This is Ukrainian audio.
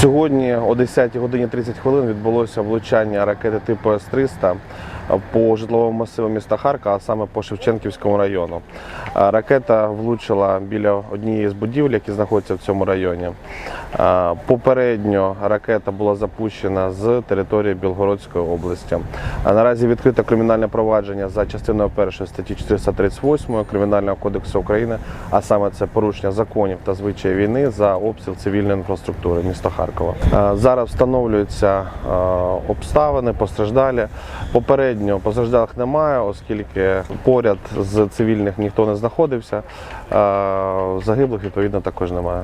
Сьогодні о 10 годині 30 хвилин відбулося влучання ракети типу С-300 по житловому масиву міста Харкова, а саме по Шевченківському району. Ракета влучила біля однієї з будівель, які знаходяться в цьому районі. Попередньо ракета була запущена з території Білгородської області. Наразі відкрито кримінальне провадження за частиною першої статті 438 Кримінального кодексу України, а саме це порушення законів та звичаї війни за обстріл цивільної інфраструктури міста Харкова. Зараз встановлюються обставини, постраждалі. Попередньо постраждалих немає, оскільки поряд з цивільних ніхто не знаходився. Е, Загиблих відповідно також немає.